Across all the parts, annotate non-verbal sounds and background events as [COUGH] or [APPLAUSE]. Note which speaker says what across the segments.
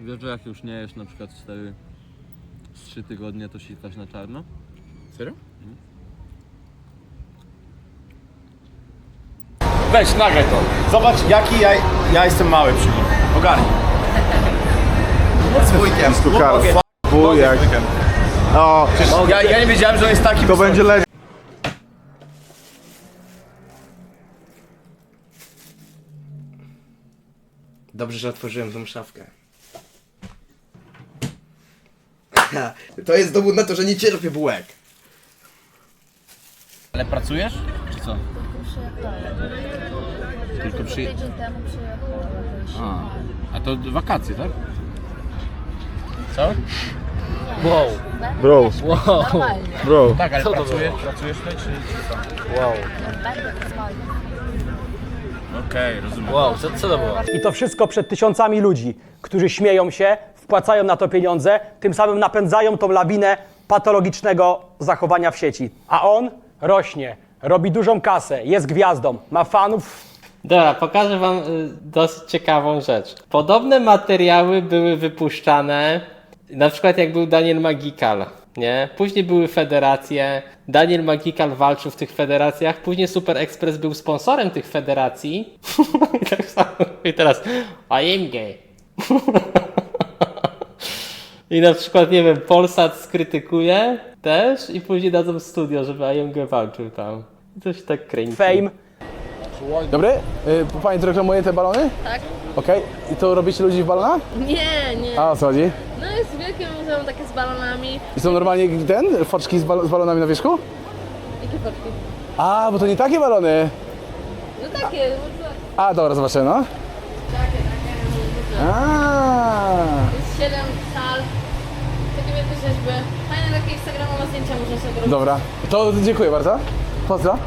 Speaker 1: Wiesz, że jak już nie jesz na przykład 4 z 3 tygodnie, to sikasz na czarno?
Speaker 2: Serio?
Speaker 3: Weź, nagraj to. Zobacz, jaki ja, ja jestem mały przy nim. Ogarnij. Z wujkiem.
Speaker 2: Stukar, bujek. O,
Speaker 3: Ja, ja nie wiedziałem, że on jest taki
Speaker 2: to będzie leć.
Speaker 4: Dobrze, że otworzyłem tą szafkę. [LAUGHS] To jest dowód na to, że nie cierpię bułek.
Speaker 3: Ale pracujesz? Czy co? Tylko przy...
Speaker 5: Tydzień temu przyjechała.
Speaker 3: A, a to wakacje, tak? Co?
Speaker 6: Wow,
Speaker 2: Bro,
Speaker 5: Normalnie.
Speaker 2: bro.
Speaker 3: Tak, ale
Speaker 6: Co to
Speaker 3: pracujesz, pracujesz tutaj, czy, czy co?
Speaker 6: wow,
Speaker 5: Będę.
Speaker 3: Okej, rozumiem.
Speaker 6: wow, co, co to było?
Speaker 7: I to wszystko przed tysiącami ludzi, którzy śmieją się, wpłacają na to pieniądze, tym samym napędzają tą lawinę patologicznego zachowania w sieci. A on rośnie, robi dużą kasę, jest gwiazdą, ma fanów
Speaker 8: Dobra, pokażę wam y, dosyć ciekawą rzecz. Podobne materiały były wypuszczane, na przykład jak był Daniel Magikal, nie? Później były federacje, Daniel Magikal walczył w tych federacjach, później Super Express był sponsorem tych federacji. [LAUGHS] I tak i teraz, I am gay. [LAUGHS] I na przykład, nie wiem, Polsat skrytykuje też i później dadzą studio, żeby I am gay walczył tam. Coś tak kręci.
Speaker 7: fame,
Speaker 2: Dobry? Y, Pani to reklamuje te balony?
Speaker 5: Tak?
Speaker 2: Okej. I to robicie ludzi w balonach?
Speaker 5: Nie, nie.
Speaker 2: A o co chodzi?
Speaker 5: No jest wielkie muzeum takie z balonami.
Speaker 2: I są normalnie ten, foczki z, bal z balonami na wierzchu?
Speaker 5: Jakie fotki?
Speaker 2: A, bo to nie takie balony.
Speaker 5: No takie, może
Speaker 2: A, dobra, zobaczę, no.
Speaker 5: takie, takie.
Speaker 2: A.
Speaker 5: Jest 7 sal. Takie wielkie rzeźby. Zdjęcia można sobie robić.
Speaker 2: Dobra, to dziękuję bardzo. Pozdro.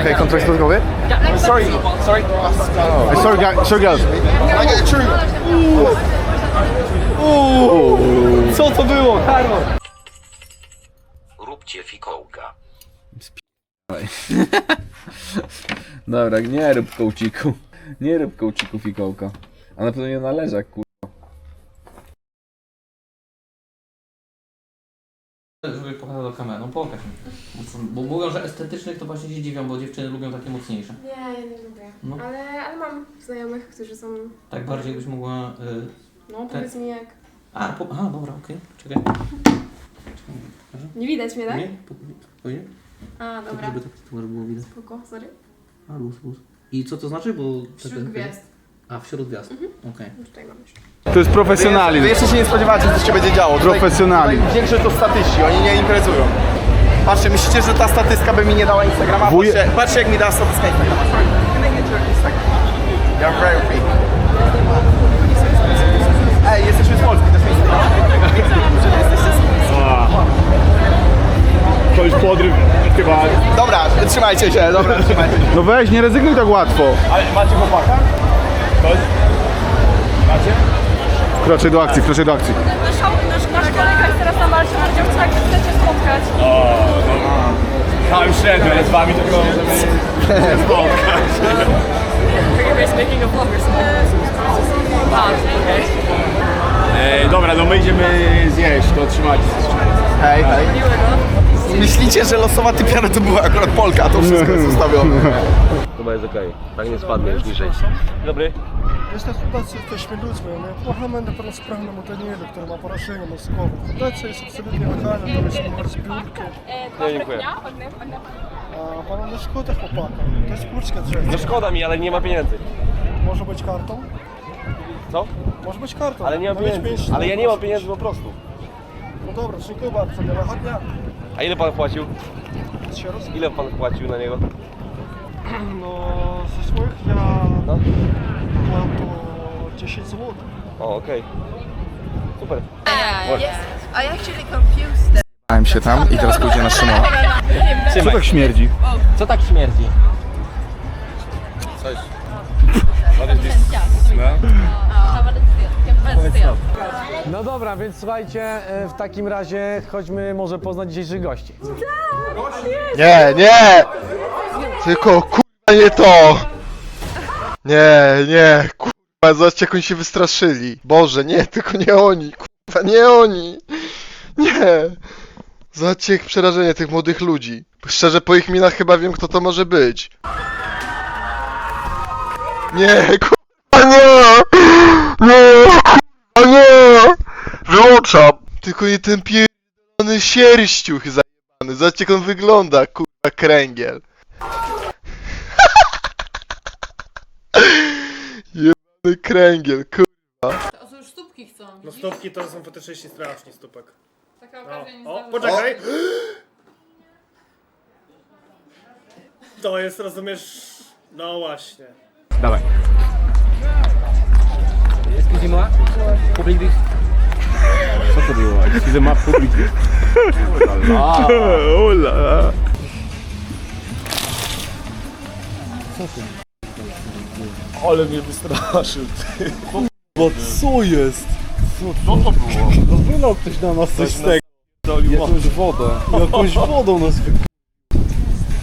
Speaker 2: Okay, kontrakt spotkany?
Speaker 3: Sorry, sorry.
Speaker 2: Sorry, guys. Sorry, girls.
Speaker 3: Co to było, Karol?
Speaker 9: Róbcie fikołka. [LAUGHS]
Speaker 1: Dobra, nie rób kołciku. Nie rób kołciku fikołka. A na pewno nie należy, kur...
Speaker 10: Żeby pokazał do kamery, no pokaż mi. Bo, są- bo mówią, że estetycznych to właśnie się dziwią, bo dziewczyny lubią takie mocniejsze.
Speaker 11: Nie, ja nie lubię.
Speaker 10: No.
Speaker 11: Ale, ale mam znajomych, którzy są.
Speaker 10: Tak bardziej byś mogła... Y...
Speaker 11: No, powiedz mi jak.
Speaker 10: A, po... A, dobra, okej, czekaj.
Speaker 11: Nie widać mnie, tak?
Speaker 10: Nie? Po- Spokojnie?
Speaker 11: A, dobra.
Speaker 10: Żeby tak to było widać.
Speaker 11: Spoko, sorry.
Speaker 10: A, luz, luz. I co to znaczy, bo...
Speaker 11: Wśród gwiazd.
Speaker 10: A, wśród gwiazd, okej.
Speaker 11: Tutaj mam jeszcze.
Speaker 2: To jest profesjonalizm.
Speaker 3: Wy jeszcze się nie spodziewacie, co się będzie działo. Tutaj-
Speaker 2: Profesjonalizm.
Speaker 3: tutaj Większość to statyści, oni nie imprezują. Patrzcie, myślicie, że ta statyska by mi nie dała Instagrama?
Speaker 2: Wuje-
Speaker 3: Patrzcie, patrzcie jak mi dała statyska Instagrama. Can I get your Instagram? You're very free. Ej, jesteśmy z Polski, to jest Instagram.
Speaker 2: To już podryw chyba.
Speaker 3: Dobra, trzymajcie się, dobra, trzymajcie się.
Speaker 2: No weź, nie rezygnuj tak łatwo.
Speaker 3: Ale macie chłopaka? Ktoś? Macie?
Speaker 2: Wkroczę do akcji, wkroczę do akcji.
Speaker 11: Nasz, nasz kolega jest teraz na marcie, na działce, jak chcecie spotkać.
Speaker 3: Ja już średnio, ale z wami tylko możemy spotkać. E, dobra, no my idziemy zjeść, to trzymajcie się. Hej, hej. Myślicie, że losowa typiara to była akurat Polka, a to wszystko jest ustawione.
Speaker 6: Chyba jest okej, tak nie spadnie już niżej.
Speaker 3: Dobry.
Speaker 12: Restrukturyzacja jesteśmy ludźmi, nie? Pomagamy niepełnosprawnym utlenieniu, który ma porażenie mózgowe. Fundacja jest absolutnie lokalna, to jest numer zbiórki.
Speaker 6: Nie, dziękuję.
Speaker 12: A panu nie szkoda chłopaka, to jest kurczka drzewka.
Speaker 6: No szkoda mi, ale nie ma pieniędzy.
Speaker 12: Może być kartą?
Speaker 6: Co?
Speaker 12: Może być kartą.
Speaker 6: Ale nie
Speaker 12: ma
Speaker 6: pieniędzy. Ale ja nie mam pieniędzy po prostu.
Speaker 12: No dobra, dziękuję bardzo, miłego dnia.
Speaker 6: A ile pan płacił? Ile pan płacił na niego?
Speaker 12: No, ze swoich ja
Speaker 6: No.
Speaker 12: płacę 10 zł.
Speaker 6: O, okej. Super.
Speaker 5: I actually confused
Speaker 3: Bałem się tam i teraz pójdzie na Szymona.
Speaker 2: Co tak śmierdzi?
Speaker 8: Co tak śmierdzi?
Speaker 7: No dobra, więc słuchajcie, e, w takim razie chodźmy może poznać dzisiejszych gości.
Speaker 2: Nie, nie! Tylko kurwa nie to! Nie, nie, kurwa
Speaker 13: zobaczcie jak oni się wystraszyli. Boże, nie, tylko nie oni, kurwa, nie oni. Nie. Zobaczcie jak przerażenie tych młodych ludzi. Szczerze, po ich minach chyba wiem, kto to może być. Nie, kurwa, nie! Nie, kurwa, nie! Wyłączam! Tylko nie ten pierdolony sierściuch zajebany. Zobaczcie jak on wygląda, kurwa, kręgiel. Jebany kręgiel, kurwa.
Speaker 11: To już stópki chcą.
Speaker 13: No stopki to są fetyszyści straszni stópek.
Speaker 11: Taka okazja nie
Speaker 13: O,
Speaker 11: zdarza.
Speaker 13: poczekaj! [GASPS] To jest, rozumiesz... No właśnie.
Speaker 2: Dawaj.
Speaker 14: Excusez-moi. Public
Speaker 2: Co to było? Excusez-moi, public. [LAUGHS] Ula. Ale mnie wystraszył, ty. [LAUGHS] Bo co jest? Co, to było? No wylał ktoś na nas coś z tego. Jakąś wodę. Jakąś wodą nas wy...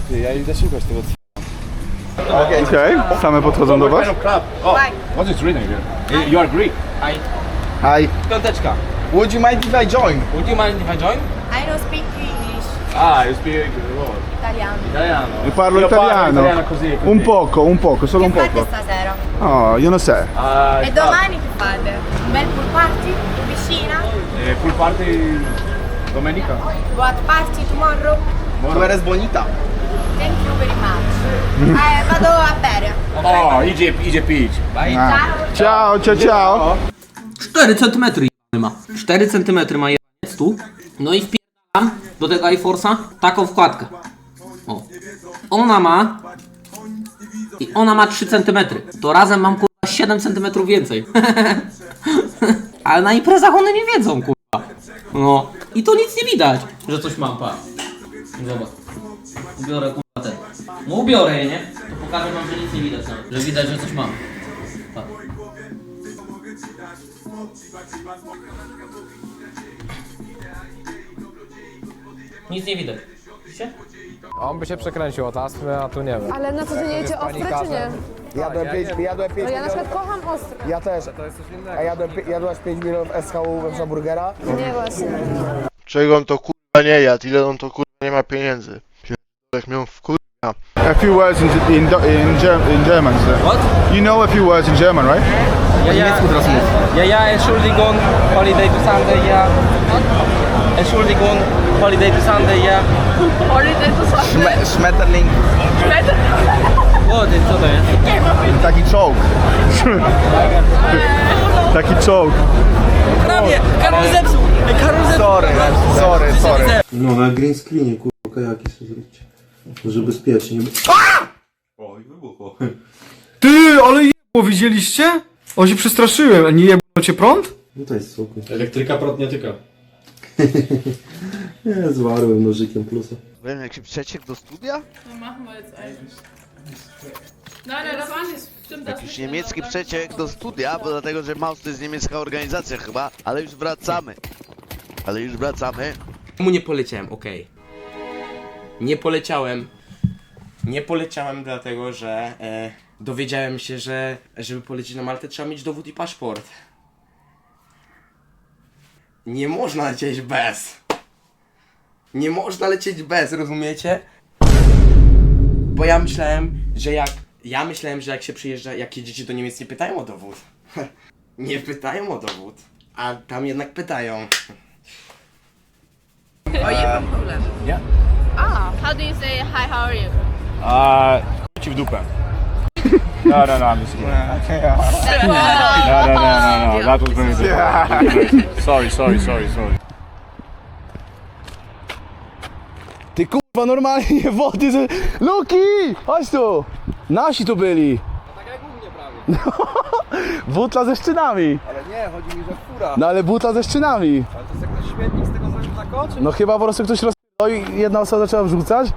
Speaker 2: Ty, ja idę szukać tego Okej, okay. same podchodzą do was?
Speaker 15: What is written here? You are Greek.
Speaker 4: Hi.
Speaker 15: Piąteczka. Would you mind if I join?
Speaker 4: Would you mind if I join?
Speaker 16: I don't speak
Speaker 15: Ah, you speak what?
Speaker 16: italiano.
Speaker 15: Italiano.
Speaker 13: Io parlo
Speaker 15: Io
Speaker 13: italiano.
Speaker 15: italiano così, così.
Speaker 13: Un poco, un poco, solo un
Speaker 16: Che fate
Speaker 13: poco.
Speaker 16: stasera?
Speaker 13: Oh, io non so.
Speaker 15: Ah,
Speaker 16: E domani che fate? Un bel pool party? In piscina?
Speaker 15: Eh, pool party domenica.
Speaker 16: What party tomorrow?
Speaker 15: Tu eres bonita.
Speaker 16: Thank you very much. Eh, vado a bere.
Speaker 15: Oh, idzie, idzie pić.
Speaker 13: Ciao, ciao, ciao.
Speaker 10: 4 cm ma. 4 cm ma jebaniec tu. No i wpierdam do tego iForce'a taką wkładkę. O. Ona ma... I ona ma 3 cm. To razem mam kurwa 7 cm więcej. [LAUGHS] Ale na imprezach one nie wiedzą kurwa. No. I to nic nie widać, że coś mam, pa. Zobacz. Ubiorę kurwa ten. No ubiorę je, nie? To pokażę wam, że nic nie widać nawet. Że widać, że coś mam. Pa. Nic nie widać. Widzicie?
Speaker 4: On by się przekręcił o taspę, a tu nie wiem.
Speaker 16: Ale na co ty jecie ostre czy nie?
Speaker 13: Jadłem 5 jadłem pięć
Speaker 16: No ja na
Speaker 13: milionów.
Speaker 16: przykład kocham ostre.
Speaker 13: Ja też. A jadłem, pi- jadłaś 5 milionów SHU we burgera?
Speaker 16: Nie właśnie.
Speaker 13: Czego on to kurwa nie jadł? Ile on to kurwa nie ma pieniędzy? Jak miał w kurwa. A few words in in in, in German. Sir.
Speaker 10: What?
Speaker 13: You know a few words in German, right?
Speaker 4: Ja, ja, ja, ja, Entschuldigung, holiday to Sunday, ja. Entschuldigung, holiday to Sunday, ja.
Speaker 16: Holiday to Sunday.
Speaker 15: Schmetterling.
Speaker 10: O, ty, co to jest?
Speaker 13: Taki czołg. Taki czołg.
Speaker 10: Prawie! Karol zepsuł! Karol zepsuł!
Speaker 15: Sorry, sorry, sorry.
Speaker 17: No na green screenie kurwa kajaki sobie zróbcie. Może bezpiecznie. O i wybuchło.
Speaker 13: Ty, ale jebło, widzieliście? O się przestraszyłem, a nie jebło cię prąd?
Speaker 17: No to jest spokój.
Speaker 18: Elektryka prąd nie tyka. [LAUGHS]
Speaker 17: Nie, zwarłem nożykiem plusa.
Speaker 19: Wiem, jak się przeciek do studia?
Speaker 11: No machen wir jetzt eigentlich. Nein, nein, das war nicht. Stimmt, das
Speaker 19: Jakiś niemiecki przeciek do studia, bo dlatego, że Maus to jest niemiecka organizacja chyba, ale już wracamy. Ale już wracamy.
Speaker 4: Mu nie poleciałem, okej. Nie poleciałem. Nie poleciałem dlatego, że e, dowiedziałem się, że żeby polecieć na Maltę trzeba mieć dowód i paszport. Nie można lecieć bez. Nie można lecieć bez, rozumiecie? Bo ja myślałem, że jak. Ja myślałem, że jak się przyjeżdża, jak jedziecie do Niemiec, nie pytają o dowód. [LAUGHS] nie pytają o dowód. A tam jednak pytają.
Speaker 11: Are you from Poland?
Speaker 15: Yeah.
Speaker 11: Ah, how do you say hi, how are you?
Speaker 15: A ci w dupę. No, no, no, I'm just kidding. No, no, no, no, no, that was very difficult. Sorry, sorry, sorry, sorry.
Speaker 2: Ty kurwa, normalnie [LAUGHS] wody ze... Luki! Chodź tu! Nasi tu byli! Tak jak u mnie prawie. butla ze szczynami.
Speaker 15: Ale nie, chodzi mi, że fura.
Speaker 2: No ale butla ze szczynami.
Speaker 15: Ale to jest jak ten śmietnik z tego zrobił tak oczy?
Speaker 2: No chyba po prostu ktoś roz... i jedna osoba zaczęła wrzucać.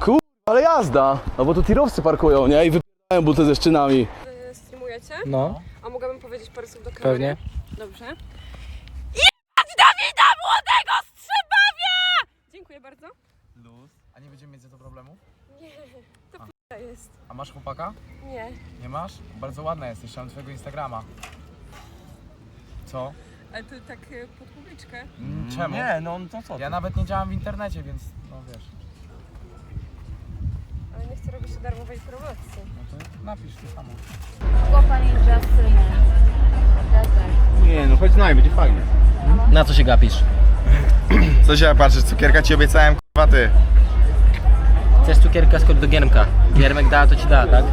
Speaker 2: Kurwa, ale jazda. No bo tu tirowcy parkują, nie? I wypadają butle ze szczynami.
Speaker 16: Streamujecie?
Speaker 4: No,
Speaker 16: A mogłabym powiedzieć parę słów do kamery?
Speaker 4: pewnie.
Speaker 16: Dobrze. Jebać Dawida Młodego Strzebawia! Dziękuję bardzo.
Speaker 15: Luz. A nie będziemy mieć za to problemu?
Speaker 16: Nie, to p***a jest.
Speaker 15: A
Speaker 20: masz chłopaka?
Speaker 11: Nie.
Speaker 20: Nie masz? Bardzo ładna jesteś, mam twojego Instagrama. Co?
Speaker 11: Ale to tak e, pod publiczkę.
Speaker 20: Mm, Czemu?
Speaker 21: Nie, no to co?
Speaker 20: Ja nawet nie działam w internecie, więc no wiesz.
Speaker 11: Robić darmowej promocji.
Speaker 20: No to napisz ty samo.
Speaker 5: Ninja syna.
Speaker 20: Nie no, chodź z nami, będzie fajnie.
Speaker 14: Na co się gapisz? [CLEARS THROAT]
Speaker 3: Co się patrzysz, cukierka ci obiecałem, kurwa ty.
Speaker 14: Chcesz cukierka skoro do Giermka. Giermek da, to ci da, tak?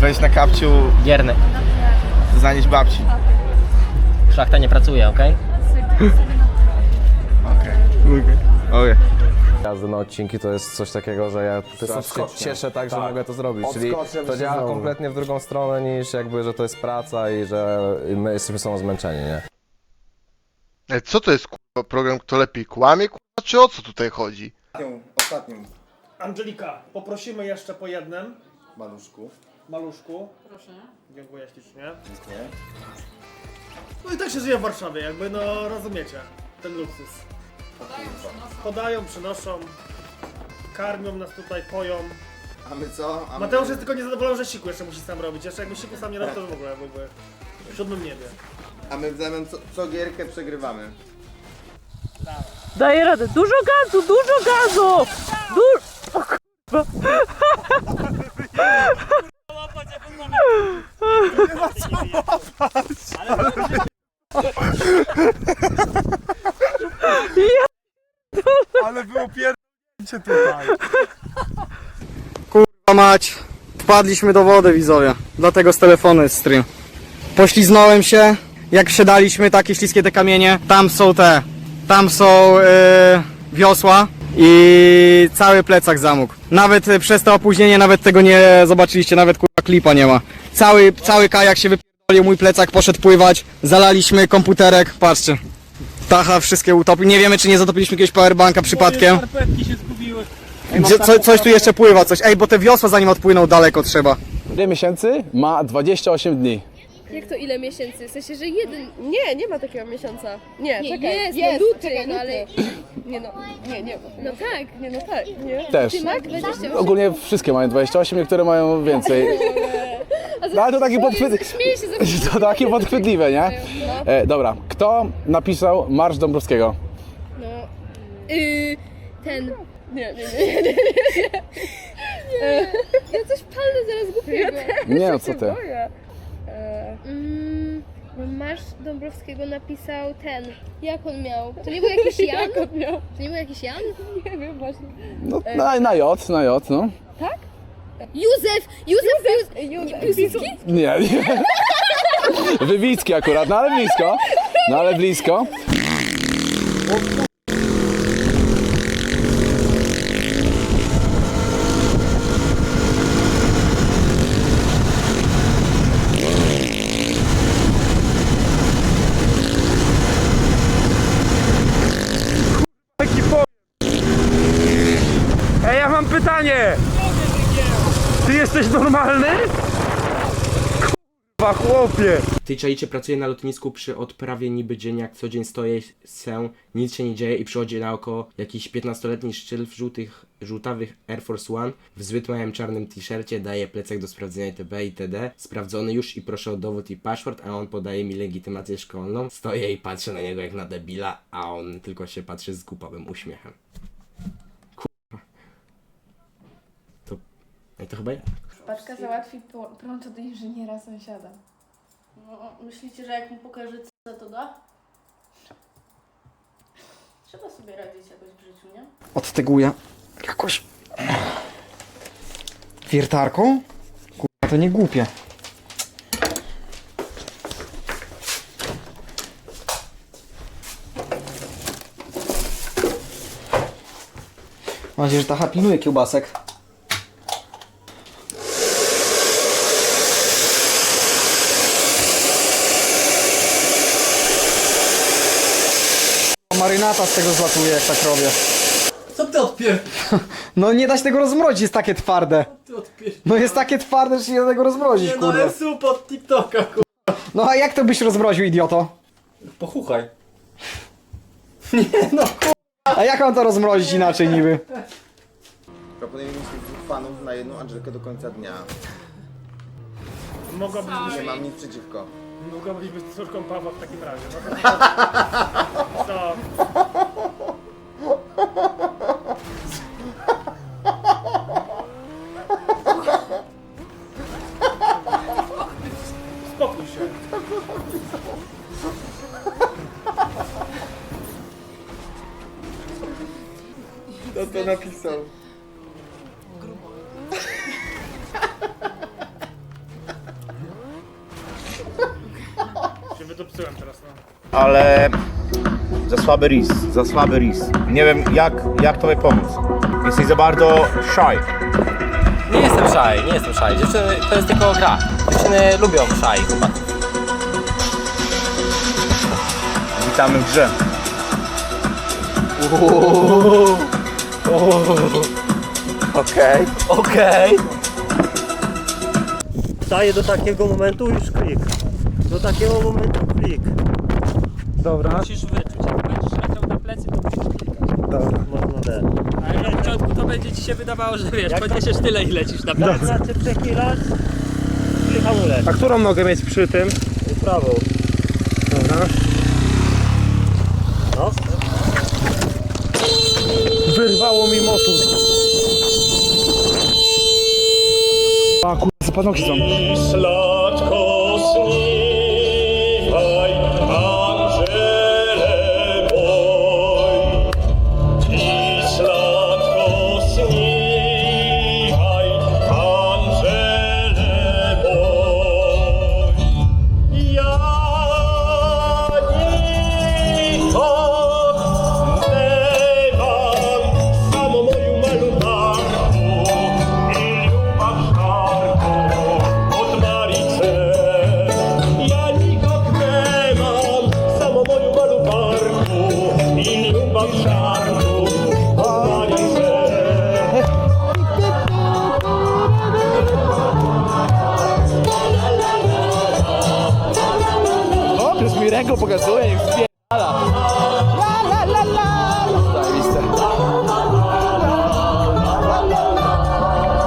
Speaker 3: Weź na kapciu,
Speaker 14: Giernek.
Speaker 3: zanieść babci.
Speaker 14: Szachta nie pracuje, okej?
Speaker 3: Okej.
Speaker 2: Jazdy na odcinki to jest coś takiego, że ja po prostu się cieszę tak, że mogę to zrobić. Czyli to działa
Speaker 3: znowu.
Speaker 2: kompletnie w drugą stronę niż jakby, że to jest praca i że my jesteśmy są zmęczeni, nie?
Speaker 3: Ej, co to jest kurwa program, kto lepiej kłamie, kurwa, czy o co tutaj chodzi?
Speaker 20: Ostatnią
Speaker 21: Angelika, poprosimy jeszcze po jednym
Speaker 20: maluszku.
Speaker 21: maluszku.
Speaker 5: Proszę.
Speaker 21: Dziękuję ślicznie.
Speaker 20: Dziękuję.
Speaker 21: No i tak się żyje w Warszawie, jakby no rozumiecie ten luksus. Podają, przynoszą, karmią nas tutaj, poją.
Speaker 20: A my co? A my...
Speaker 21: Mateusz jest tylko niezadowolony, że siku jeszcze musi sam robić. Jeszcze jakby siku sam nie robił, to już w ogóle byłby w siódmym niebie.
Speaker 20: A my w zamian co, co gierkę przegrywamy.
Speaker 11: Daję radę. Dużo gazu, dużo gazu! Du...
Speaker 21: Ale było pierdolnięcie tutaj.
Speaker 22: Kurwa mać, wpadliśmy do wody widzowie, dlatego z telefonu jest stream. Pośliznąłem się, jak wsiadaliśmy, takie śliskie te kamienie, tam są te, tam są e, wiosła i cały plecak zamógł. Nawet przez to opóźnienie, nawet tego nie zobaczyliście, nawet kurwa klipa nie ma. Cały, cały kajak się wypierdolił, mój plecak poszedł pływać, zalaliśmy komputerek, patrzcie. Tacha wszystkie utopił, nie wiemy czy nie zatopiliśmy jakiegoś powerbanka przypadkiem.
Speaker 21: Zgubiły.
Speaker 22: Gdzie, co, coś tu jeszcze pływa, coś. Ej, bo te wiosła zanim odpłyną daleko trzeba.
Speaker 2: Ile miesięcy? Ma 28 dni.
Speaker 11: Jak to ile miesięcy? W sensie, że jeden... Nie, nie ma takiego miesiąca. Nie,
Speaker 5: Nie,
Speaker 11: czekaj.
Speaker 5: jest,
Speaker 11: jest
Speaker 5: no luty,
Speaker 11: czekaj,
Speaker 5: no ale-
Speaker 11: Nie no, nie, nie.
Speaker 5: No tak.
Speaker 11: Nie no tak, nie.
Speaker 2: Też.
Speaker 5: Ty masz 28.
Speaker 2: Ogólnie wszystkie mają 28, niektóre mają więcej. [LAUGHS] No ale to takie podchwytliwe.
Speaker 5: Śmieję się za [LAUGHS]
Speaker 2: To takie podchwytliwe, nie? E, dobra, kto napisał Marsz Dąbrowskiego?
Speaker 5: No. Yy, ten.
Speaker 11: Nie, nie, nie, nie, nie, nie.
Speaker 5: Ja coś palnę zaraz głupiego.
Speaker 2: Nie no, co ty.
Speaker 11: E,
Speaker 5: Mm, Marsz Dąbrowskiego napisał ten. Jak on miał? To nie był jakiś [LAUGHS] Jan?
Speaker 11: Jak on miał?
Speaker 5: To nie był jakiś Jan?
Speaker 11: Nie wiem właśnie.
Speaker 2: No, na, na J, na J, no.
Speaker 5: Józef! Józef! Józef!
Speaker 11: Józef
Speaker 5: Piłsudski?
Speaker 2: Nie, nie. [LAUGHS] Wywicki akurat, no ale blisko. No ale blisko.
Speaker 21: Ej, ja mam pytanie! Ty jesteś normalny? Kurwa, chłopie!
Speaker 4: Ty czajcie pracuje na lotnisku przy odprawie niby dzień jak co dzień stoję se, nic się nie dzieje i przychodzi na oko jakiś 15-letni szczyl w żółtych, żółtawych Air Force One w zbyt małym czarnym t-shircie, daje plecak do sprawdzenia itb. itd. Sprawdzony już i proszę o dowód i paszport, a on podaje mi legitymację szkolną. Stoję i patrzę na niego jak na debila, a on tylko się patrzy z głupawym uśmiechem. Kurwa. To... Ej, to chyba ja.
Speaker 5: Paczka załatwi prąd do inżyniera sąsiada. No, myślicie, że jak mu pokażę co to da? Trzeba sobie radzić jakoś w życiu, nie?
Speaker 22: Odteguję jakoś wiertarką? Kurwa, to nie głupie. Mam nadzieję, że ta pilnuje kiełbasek. Marynata z tego zlatuje, jak tak robię.
Speaker 14: Co ty odpier... [LAUGHS]
Speaker 22: No nie da się tego rozmrozić, jest takie twarde. No jest takie twarde, że się nie da tego rozmrozić, kurde.
Speaker 14: sup od TikToka, kur...
Speaker 22: No a jak to byś rozmroził, idioto?
Speaker 14: Pochuchaj. [LAUGHS]
Speaker 22: A jak mam to rozmrozić inaczej niby?
Speaker 20: Proponuję mieć tych dwóch fanów na jedną Angelkę do końca dnia.
Speaker 21: Mogłabyś
Speaker 20: Nie mam nic przeciwko.
Speaker 21: Mogłabyś być córką Pawła w takim razie. Co? [LAUGHS] Spokój się.
Speaker 20: Kto to napisał?
Speaker 21: Wydupcyłem teraz, no.
Speaker 3: ale za słaby ris, za słaby ris. Nie wiem jak, jak tobie pomóc. Jesteś za bardzo shy.
Speaker 14: Nie jestem szaj, nie jestem szaj. Dziewczyny, to jest tylko gra. Dziewczyny lubią szaj chłopaków.
Speaker 3: Witamy w grze.
Speaker 23: Okej, okej.
Speaker 24: Daję do takiego momentu już klik. Do takiego momentu klik. Dobra.
Speaker 14: Musisz wyczuć, jak będziesz leciał na plecy, to musisz klikać.
Speaker 24: Dobra. Można D.
Speaker 14: Ale na początku to będzie ci się wydawało, że wiesz, podniesiesz tyle i lecisz na plecy.
Speaker 24: Znaczy przechylać, klikamy leć.
Speaker 21: A którą nogę mieć przy tym?
Speaker 24: Prawą.
Speaker 21: Dobra.
Speaker 24: No.
Speaker 21: Wyrwało mi motor. A kurwa, zapanoki są.
Speaker 24: Sladko śniewaj,